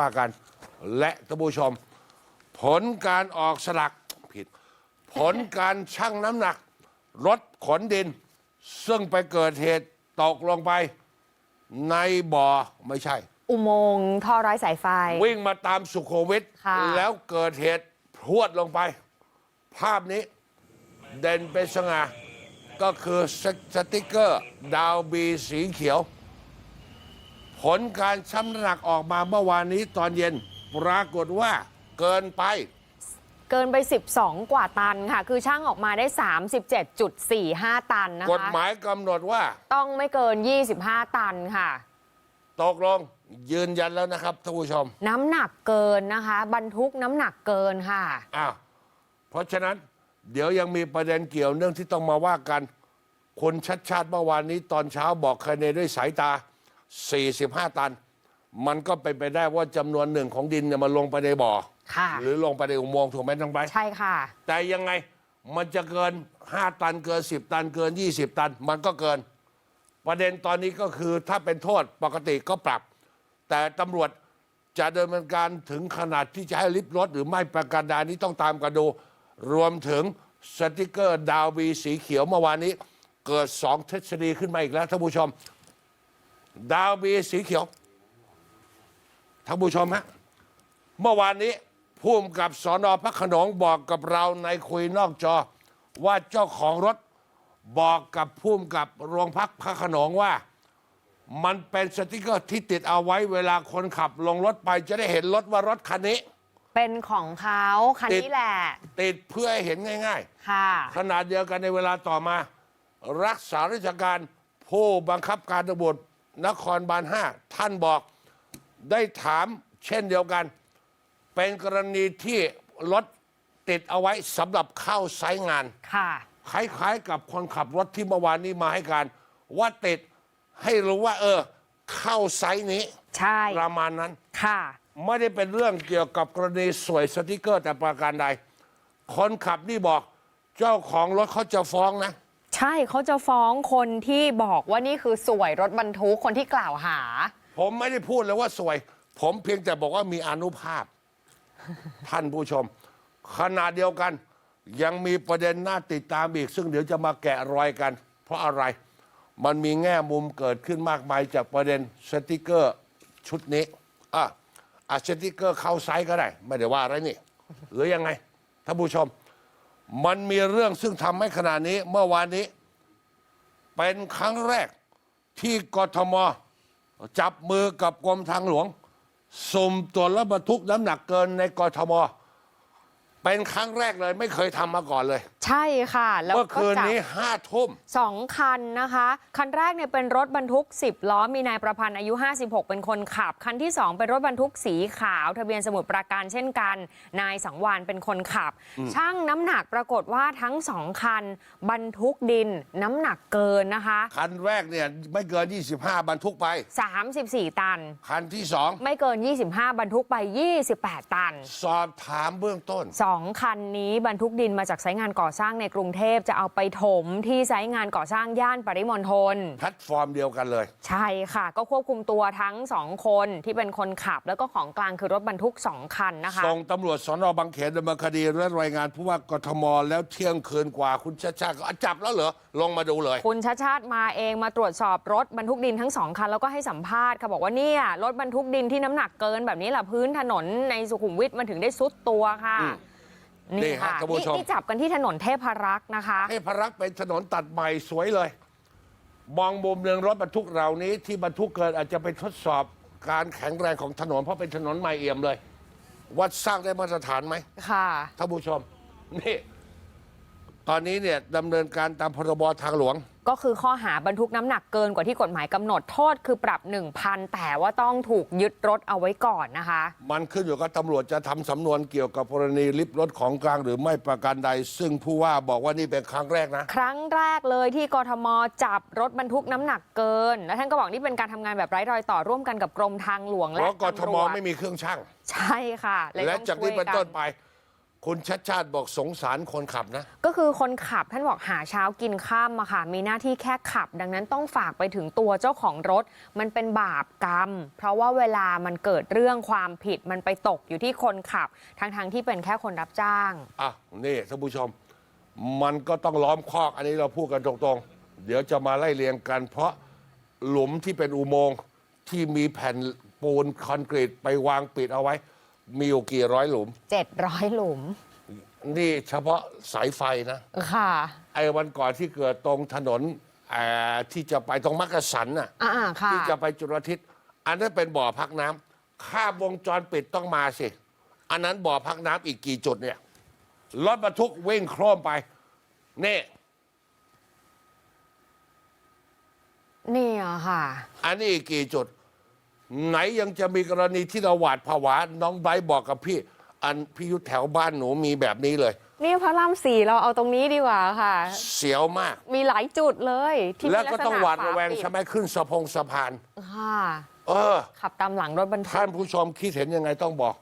ว่ากัน และท่านผู้ชม ผลการออกสลักผิด ผลการชั่งน้ำหนัก รถขนดิน ซึ่งไปเกิดเหตุตกลงไป ในบ่อไม่ใช่ อุโมงค์ท่อร้อยสายไฟ วิ่งมาตามสุโขวิทค่ะ แล้วเกิดเหตุพรวดลงไป ภาพนี้เด่นเป็นสง่าก็คือสสติกเกอร์ ดาวบีสีเขียว ผลการชั่งน้ำหนักออกมาเมื่อวานนี้ตอนเย็นปรากฏว่าเกินไปเกินไป 12 กว่าตันค่ะ คือช่างออกมาได้ 37.45 ตันนะกฎคะหมายกำหนดว่า ต้องไม่เกิน 25 ตันค่ะ ตกลงยืนยันแล้วนะครับท่านผู้ชม น้ำหนักเกินนะคะ บรรทุกน้ำหนักเกินค่ะ อ้าว เพราะฉะนั้นเดี๋ยวยังมีประเด็นเกี่ยวเนื่องที่ต้องมาว่ากัน คนชัดชาติเมื่อวานนี้ตอนเช้าบอกคะแนนด้วยสายตา 45 ตัน มันก็เป็นไปได้ว่าจำนวนหนึ่งของดินเนี่ยมันลงไปในบ่อ ค่ะ หรือลงไปในอุโมงค์ถูกไหมทั้งไป ใช่ค่ะ แต่ยังไงมันจะเกิน 5 ตันเกิน 10 ตันเกิน 20 ตัน มันก็เกิน ประเด็นตอนนี้ก็คือถ้าเป็นโทษปกติก็ปรับ แต่ตำรวจจะดำเนินการถึงขนาดที่จะให้ลิฟต์รถหรือไม่ประการใดนี้ต้องตามกันดู รวมถึงสติกเกอร์ดาวบีสีเขียวเมื่อวานนี้ เกิดสองทฤษฎีขึ้นมาอีกแล้วท่านผู้ชม ดาวบีสีเขียวท่านผู้ชมฮะเมื่อวานนี้ผู้กำกับสอนอพระโขนงบอกกับเราในคุยนอกจอ ว่าเจ้าของรถบอกกับผู้กำกับโรงพักพระโขนงว่า มันเป็นสติกเกอร์ที่ติดเอาไว้เวลาคนขับลงรถไปจะได้เห็นรถว่ารถคันนี้ เป็นของเขาคันติด นี้แหละ ติดเพื่อให้เห็นง่ายค่ะๆขนาดเดียวกันในเวลาต่อมา รักษาราชการผู้บังคับการตำรวจ นครบาล5ท่านบอกได้ถามเช่นเดียวกัน เป็นกรณีที่รถติดเอาไว้สำหรับเข้าไซต์งาน ค่ะ คล้ายๆกับคนขับรถที่เมื่อวานนี้มาให้การ ว่าติดให้รู้ว่า เออ เข้าไซต์นี้ใช่ ประมาณนั้น ค่ะ ไม่ได้เป็นเรื่องเกี่ยวกับกรณีสวยสติกเกอร์แต่ประการใด คนขับนี่บอกเจ้าของรถเขาจะฟ้องนะ ใช่เขาจะฟ้องคนที่บอกว่านี่คือสวยรถบรรทุกคนที่กล่าวหา ผมไม่ได้พูดเลยว่าสวย ผมเพียงแต่บอกว่ามีอนุภาพ ท่านผู้ชม ขณะเดียวกัน ยังมีประเด็นน่าติดตามอีก ซึ่งเดี๋ยวจะมาแกะรอยกัน เพราะอะไร มันมีแง่มุมเกิดขึ้นมากมายจากประเด็นสติกเกอร์ชุดนี้อะอะสติกเกอร์เข้าไซส์ก็ได้ ไม่ได้ว่าอะไรนี่ หรือยังไงท่านผู้ชม มันมีเรื่องซึ่งทำให้ขณะนี้เมื่อวานนี้ เป็นครั้งแรกที่กทม จับมือกับกรมทางหลวงสุ่มตรวจรถบรรทุกน้ำหนักเกินในกทม เป็นครั้งแรกเลยไม่เคยทำมาก่อนเลย ใช่ค่ะ แล้วเมื่อก็คืนจับนี้ห้าทุ่ม สองคันนะคะ คันแรกเนี่ยเป็นรถบรรทุก 10 ล้อมีนายประพันธ์อายุ 56 เป็นคนขับ คันที่ 2 เป็นรถบรรทุกสีขาว ทะเบียนสมุทรปราการเช่นกัน นายสังวานเป็นคนขับ ช่างน้ำหนักปรากฏว่าทั้งสองคัน บรรทุกดินน้ำหนักเกินนะคะ คันแรกเนี่ยไม่เกิน 25 บรรทุกไป 34 ตัน คันที่สองไม่เกิน 25 บรรทุกไป 28 ตัน สอบถามเบื้องต้น สองคันนี้บรรทุกดินมาจากไซต์งานก่อสร้างในกรุงเทพจะเอาไปถมที่ไซต์งานก่อสร้างย่านปริมณฑลแพลตฟอร์มเดียวกันเลย ใช่ค่ะ ก็ควบคุมตัวทั้งสองคนที่เป็นคนขับ แล้วก็ของกลางคือรถบรรทุกสองคันนะคะส่งตำรวจสนบางเขนดำเนินคดีและรายงานผู้ว่ากทมแล้วเที่ยงคืนกว่าคุณชาติชาติก็อะจับแล้วเหรอลงมาดูเลย คุณชาติชาติมาเองมาตรวจสอบรถบรรทุกดินทั้งสองคันแล้วก็ให้สัมภาษณ์ค่ะบอกว่าเนี่ยรถบรรทุกดินที่น้ำหนักเกินแบบนี้แหละพื้นถนนในสุขุมวิทมันถึงได้ซุดตัวค่ะ อืม นี่นี่ฮะค่ะท่านผู้นี่ชม นี่จับกันที่ถนนเทพรักษ์นะคะให้พรักษ์เป็นถนนตัดใหม่สวยเลย มองมุมหนึ่งรถบรรทุกเหล่านี้ที่บรรทุกเกินอาจจะไปทดสอบการแข็งแรงของถนนเพราะเป็นถนนใหม่เอี่ยมเลย วัดสร้างได้มาตรฐานไหมค่ะ ท่านผู้ชม นี่ ตอนนี้เนี่ยดำเนินการตามพรบทางหลวง ก็คือข้อหาบรรทุกน้ำหนักเกินกว่าที่กฎหมายกำหนดโทษคือปรับ 1,000 แต่ว่าต้องถูกยึดรถเอาไว้ก่อนนะคะ มันขึ้นอยู่กับตำรวจจะทำสำนวนเกี่ยวกับกรณีลิฟต์รถของกลางหรือไม่ประการใด ซึ่งผู้ว่าบอกว่านี่เป็นครั้งแรกนะ ครั้งแรกเลยที่กทมจับรถบรรทุกน้ำหนักเกิน และท่านก็บอกนี่เป็นการทำงานแบบไร้รอยต่อร่วมกันกับกรมทางหลวงเพและราะกทตำรมวจไม่มีเครื่องช่างใช่ค่ะเลยและต้องจากนี้ช่วยเป็นต้นไป คุณชัดชาติบอกสงสารคนขับนะ ก็คือคนขับท่านบอกหาเช้ากินข้ามอะค่ะ มีหน้าที่แค่ขับ ดังนั้นต้องฝากไปถึงตัวเจ้าของรถ มันเป็นบาปกรรม เพราะว่าเวลามันเกิดเรื่องความผิดมันไปตกอยู่ที่คนขับทั้งๆที่เป็นแค่คนรับจ้าง อะ นี่ท่านผู้ชม มันก็ต้องล้อมคอกอันนี้เราพูดกันตรงๆ เดี๋ยวจะมาไล่เรียงกัน เพราะหลุมที่เป็นอุโมงค์ที่มีแผ่นปูนคอนกรีตไปวางปิดเอาไว้ มีอยู่กี่ร้อยหลุม700หลุม นี่เฉพาะสายไฟนะ ค่ะ ไอ้วันก่อนที่เกิดตรงถนนเอ่อที่จะไปตรงมักกะสันน่ะ อ่าค่ะ ที่จะไปจุลทิศอันนั้นเป็นบ่อพักน้ำค่าวงจรปิดต้องมาสิ อันนั้นบ่อพักน้ำอีกกี่จุดเนี่ย รถบรรทุกวิ่งโครมไป นี่นี่อะค่ะ อันนี้อีกกี่จุด ไหนยังจะมีกรณีที่เราหวาดผวา น้องไบร์ทบอกกับพี่ อันพี่ยุทธแถวบ้านหนูมีแบบนี้เลย นี่พระรามสี่เราเอาตรงนี้ดีกว่าค่ะ เสียวมาก มีหลายจุดเลยที่มีแล้วก็ต้องหวาดระแวงลักษณใช่ไหมขึ้นสะพงสะพาน ค่ะ เออ ขับตามหลังรถบรรทุก ท่านผู้ชมคิดเห็นยังไงต้องบอก